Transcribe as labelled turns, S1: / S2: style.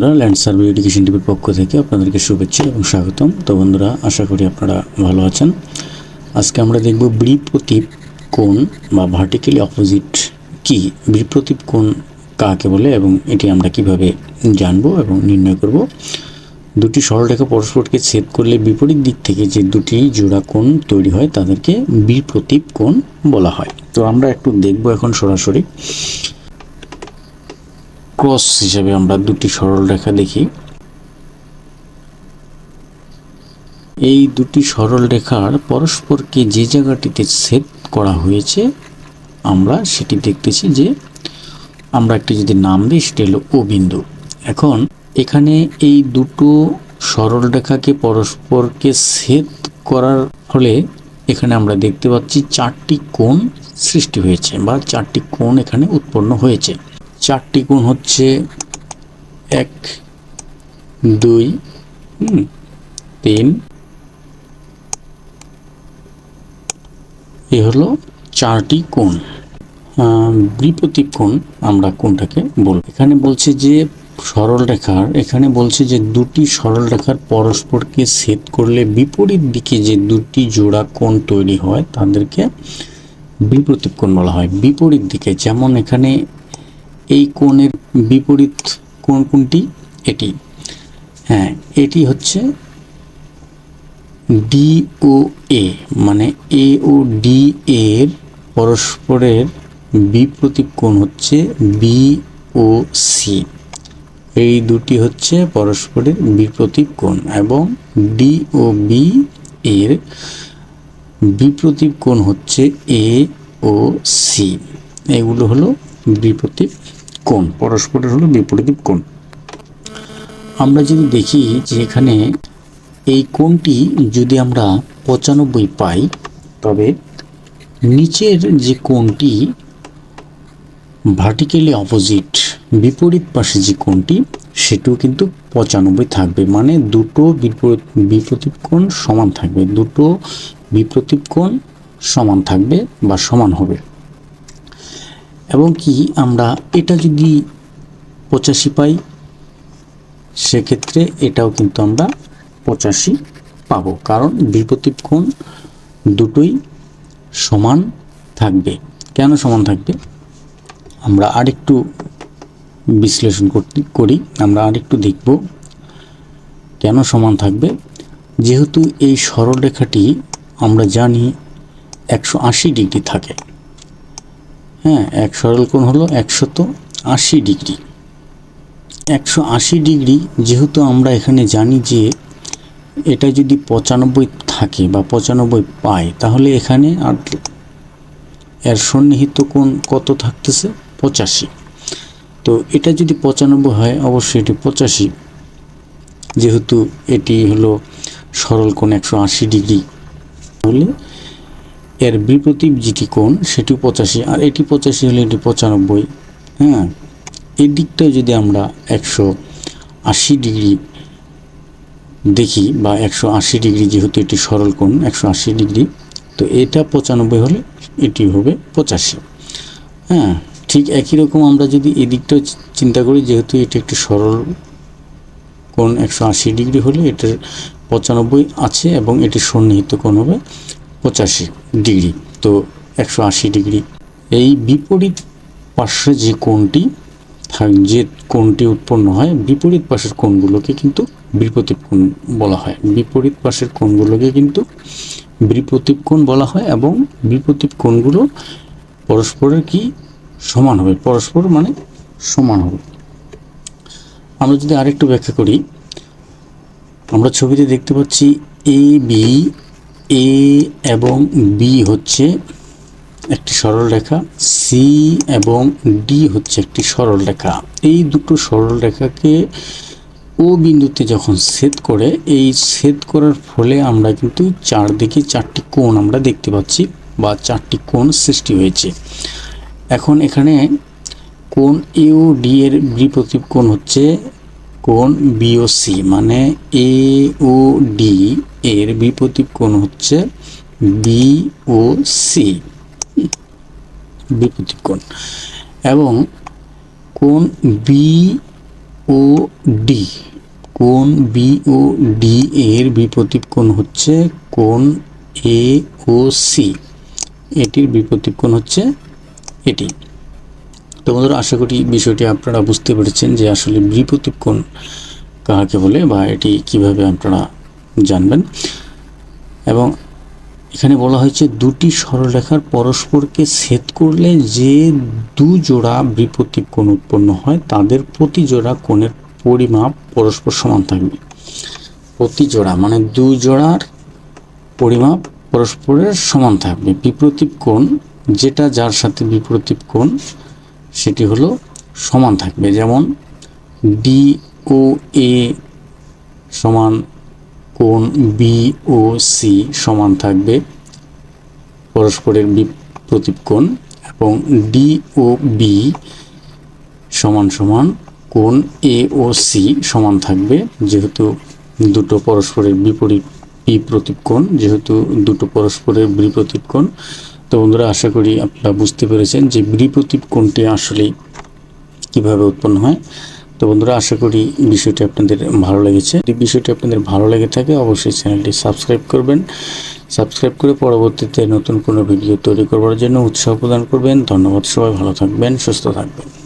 S1: বন্ধুরা land survey education টিভির পক্ষ থেকে আপনাদেরকে শুভেচ্ছা এবং স্বাগতম। তো বন্ধুরা, আশা করি আপনারা ভালো আছেন। আজকে আমরা দেখব বিপ্রতীপ কোণ বা ভার্টিক্যালি অপোজিট কি? বিপ্রতীপ কোণ কাকে বলে এবং এটি আমরা কীভাবে জানব এবং নির্ণয় করব? দুটি সরলরেখা পরস্পরকে ছেদ করলে বিপরীত দিক থেকে যে দুটি জোড়া কোণ তৈরি হয়, তাদেরকে বিপ্রতীপ কোণ বলা হয়। তো আমরা একটু দেখব এখন সরাসরি। ক্রস হিসেবে আমরা দুটি সরল রেখা দেখি। এই দুটি সরল রেখার পরস্পরকে যে জায়গাটিতে ছেদ করা হয়েছে, আমরা সেটি দেখতেছি যে আমরা একটি যদি নাম দিই, সেটি হলো ও বিন্দু। এখন এখানে এই দুটো সরল রেখাকে পরস্পরকে ছেদ করার ফলে এখানে আমরা দেখতে পাচ্ছি চারটি কোণ সৃষ্টি হয়েছে বা চারটি কোণ এখানে উৎপন্ন হয়েছে। চারটি কোণ হচ্ছে এক, দুই তিন। এ হলো চারটি কোণ। বিপরীত কোণ আমরা কোনটাকে বলব। এখানে বলছে যে সরল রেখার, এখানে বলছে যে দুটি সরল রেখার পরস্পরকে ছেদ করলে বিপরীত দিকে যে দুটি জোড়া কোণ তৈরি হয়, তাদেরকে বিপরীত কোণ বলা হয়। বিপরীত দিকে, যেমন এখানে এই কোণের বিপরীত কোণ কোনটি এটি। হ্যাঁ এটি হচ্ছে ডি ও এ মানে এ ও ডি এর পরস্পরের বিপ্রতীপ কোণ হচ্ছে বি ও সি। এই দুটি হচ্ছে পরস্পরের বিপ্রতীপ কোণ এবং ডি ও বি এর বিপ্রতীপ কোণ হচ্ছে এ ও সি। এগুলো হলো বিপ্রতীপ কোণ, পরস্পরের হলো বিপরীত কোণ। আমরা যদি দেখি যে এখানে এই কোণটি যদি আমরা পঁচানব্বই পাই, তবে নিচের যে কোণটি ভার্টিক্যালি অপোজিট বিপরীত পাশে যে কোণটি, সেটিও কিন্তু পঁচানব্বই থাকবে। মানে দুটো বিপরীত বিপ্রতীপ কোণ সমান থাকবে। দুটো বিপ্রতীপ কোণ সমান থাকবে বা সমান হবে। এবং কি আমরা এটা যদি পঁচাশি পাই, সেক্ষেত্রে এটাও কিন্তু আমরা পঁচাশি পাবো। কারণ বিপরীত কোণ দুটোই সমান থাকবে। কেন সমান থাকবে? আমরা আরেকটু বিশ্লেষণ করতে করি, আমরা আরেকটু দেখব কেন সমান থাকবে। যেহেতু এই সরলরেখাটি আমরা জানি একশো আশি ডিগ্রি থাকে হ্যাঁ এক সরল কোণ হলো একশত আশি ডিগ্রি। একশো আশি ডিগ্রি যেহেতু আমরা এখানে জানি যে এটা যদি পঁচানব্বই থাকে বা পঁচানব্বই পায়, তাহলে এখানে আর এর সন্নিহিত কোণ কত থাকতেছে? পঁচাশি। তো এটা যদি পঁচানব্বই হয়, অবশ্যই এটি পঁচাশি। যেহেতু এটি হলো সরল কোণ একশো আশি ডিগ্রি, তাহলে এর বিপরীত যেটি কোণ, সেটি পঁচাশি, আর এটি পঁচাশি হলে এটি পঁচানব্বই হ্যাঁ? এই দিকটাও যদি আমরা একশো আশি ডিগ্রি দেখি বা একশো আশি ডিগ্রি যেহেতু এটি সরল কোণ, একশো আশি ডিগ্রি, তো এটা পঁচানব্বই হলে এটি হবে পঁচাশি হ্যাঁ? ঠিক একই রকম আমরা যদি এই দিকটাও চিন্তা করি, যেহেতু এটি একটি সরল কোণ, একশো আশি ডিগ্রি হলে এটার পঁচানব্বই আছে এবং এটি সন্নিহিত কোণ হবে পঁচাশি ডিগ্রি, তো একশো আশি ডিগ্রি। এই বিপরীত পার্শ্বে যে কোণটি থাক- যে কোণটি উৎপন্ন হয়, বিপরীত পাশের কোণগুলোকে কিন্তু বিপরীত কোণ বলা হয়। বিপরীত পাশের কোণগুলোকে কিন্তু বিপরীত কোণ বলা হয় এবং বিপরীত কোণগুলো পরস্পরের কি সমান হবে? পরস্পর মানে সমান হবে। আমরা যদি আরেকটু ব্যাখ্যা করি, আমরা ছবিতে দেখতে পাচ্ছি এ বি এ এবং বি হচ্ছে একটি সরল রেখা সি এবং ডি হচ্ছে একটি সরল রেখা। এই দুটো সরল রেখাকে ও বিন্দুতে যখন ছেদ করে, এই ছেদ করার ফলে আমরা কিন্তু চারদিকে চারটি কোণ আমরা দেখতে পাচ্ছি বা চারটি কোণ সৃষ্টি হয়েছে। এখন এখানে কোণ এ ও ডি এর বিপরীত কোণ হচ্ছে কোণ বিওসি মানে এ ও ডি এর বিপরীত কোণ হচ্ছে বি ও সি বিপরীত কোণ। এবং কোণ ও ডি কোণ ও ডি এর বিপরীত কোণ হচ্ছে কোণ এ ও সি এটির বিপরীত কোণ হচ্ছে এটি। তো বন্ধুরা, আশা করি বিষয়টি আপনারা বুঝতে পেরেছেন যে আসলে বিপরীত কোণ কাহাকে বলে বা এটি কীভাবে আপনারা জানবেন। এবং এখানে বলা হয়েছে, দুটি সরলরেখার পরস্পরকে ছেদ করলে যে দু জোড়া বিপরীত কোণ উৎপন্ন হয়, তাদের প্রতি জোড়া কোণের পরিমাপ পরস্পর সমান থাকবে। প্রতি জোড়া মানে দুই জোড়ার পরিমাপ পরস্পরের সমান থাকবে। বিপরীত কোণ যেটা যার সাথে বিপরীত কোণ সেটি হলো সমান থাকবে, যেমন ডি ও এ সমান কোণ বি ও সি সমান থাকবে পরস্পরের বিপরীত কোণ এবং ও বি সমান সমান কোণ এ ও সি সমান থাকবে, যেহেতু দুটো পরস্পরের বিপরীত বিপরীত কোণ, যেহেতু দুটো পরস্পরের বিপরীত কোণ। তো বন্ধুরা, আশা করি আপনারা বুঝতে পেরেছেন যে বিপরীত কোনটি আসলে কীভাবে উৎপন্ন হয়। তো বন্ধুরা, আশা করি বিষয়টি আপনাদের ভালো লেগেছে। যদি বিষয়টি আপনাদের ভালো লেগে থাকে, অবশ্যই চ্যানেলটি সাবস্ক্রাইব করবেন। সাবস্ক্রাইব করে পরবর্তীতে নতুন কোনো ভিডিও তৈরি করবার জন্য উৎসাহ প্রদান করবেন। ধন্যবাদ সবাই, ভালো থাকবেন, সুস্থ থাকবেন।